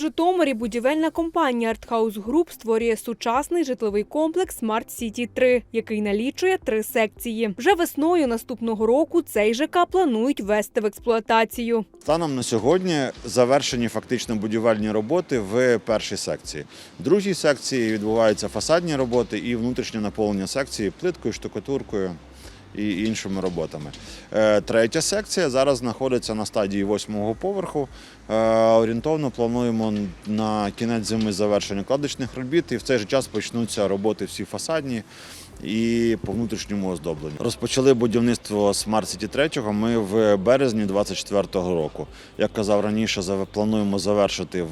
Житомирі будівельна компанія Артхаус Груп створює сучасний житловий комплекс Smart City 3, який налічує три секції. Вже весною наступного року цей ЖК планують ввести в експлуатацію. Станом на сьогодні завершені фактично будівельні роботи в першій секції. В другій секції відбуваються фасадні роботи і внутрішнє наповнення секції плиткою, штукатуркою і іншими роботами. Е, Третя секція зараз знаходиться на стадії восьмого поверху. Е, Орієнтовно плануємо на кінець зими завершення кладочних робіт, і в цей же час почнуться роботи всі фасадні і по внутрішньому оздобленню. Розпочали будівництво Smart City 3 ми в березні 24-го року. Як казав раніше, плануємо завершити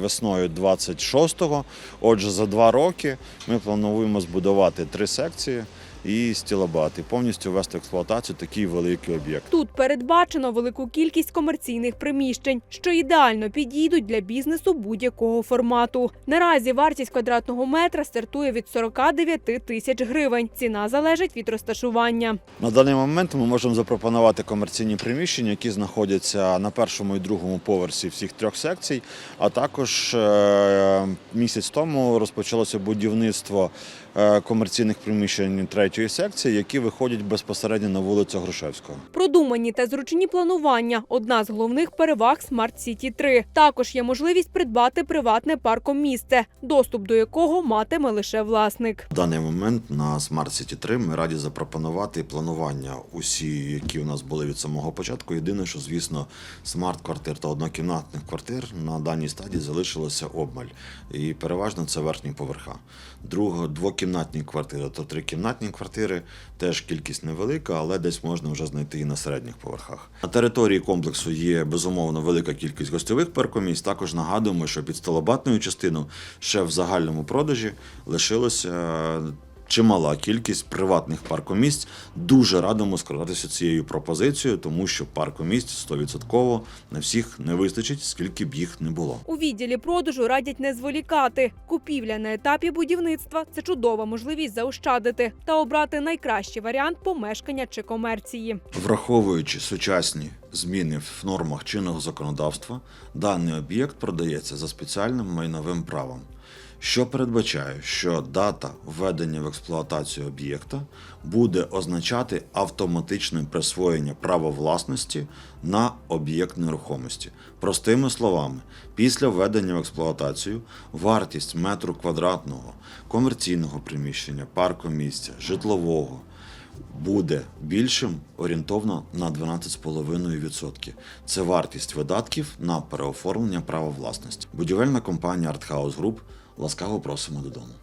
весною 26-го. Отже, за два роки ми плануємо збудувати три секції і стілобат, і повністю ввести в експлуатацію такий великий об'єкт. Тут передбачено велику кількість комерційних приміщень, що ідеально підійдуть для бізнесу будь-якого формату. Наразі вартість квадратного метра стартує від 49 тисяч гривень. Ціна залежить від розташування. На даний момент ми можемо запропонувати комерційні приміщення, які знаходяться на першому і другому поверсі всіх трьох секцій. А також е, місяць тому розпочалося будівництво е, комерційних приміщень третьої секції, які виходять безпосередньо на вулицю Грушевського. Продумані та зручні планування одна з головних переваг Smart City 3. Також є можливість придбати приватне паркомісце, доступ до якого матиме лише власник. В даний момент на Smart City 3 ми раді запропонувати планування усі, які у нас були від самого початку. Єдине, що звісно, смарт-квартир та однокімнатних квартир на даній стадії залишилося обмаль. І переважно це верхні поверха. Друго, двокімнатні квартири та трикімнатні квартири теж кількість невелика, але десь можна вже знайти і на середніх поверхах. На території комплексу є безумовно велика кількість гостьових паркомісць. Також нагадуємо, що під столобатною частиною ще в загальному продажі лишилося е, чимала кількість приватних паркомісць. Дуже радимо скористатися цією пропозицією, тому що паркомісць 100% на всіх не вистачить, скільки б їх не було. У відділі продажу радять не зволікати. Купівля на етапі будівництва це чудова можливість заощадити та обрати найкращий варіант помешкання чи комерції. Враховуючи сучасні зміни в нормах чинного законодавства, даний об'єкт продається за спеціальним майновим правом, що передбачає, що дата введення в експлуатацію об'єкта буде означати автоматичне присвоєння права власності на об'єкт нерухомості. Простими словами, після введення в експлуатацію вартість метру квадратного комерційного приміщення, паркомісця, житлового буде більшим орієнтовно на 12,5%. Це вартість видатків на переоформлення права власності. Будівельна компанія Артхаус Груп ласкаво просимо додому.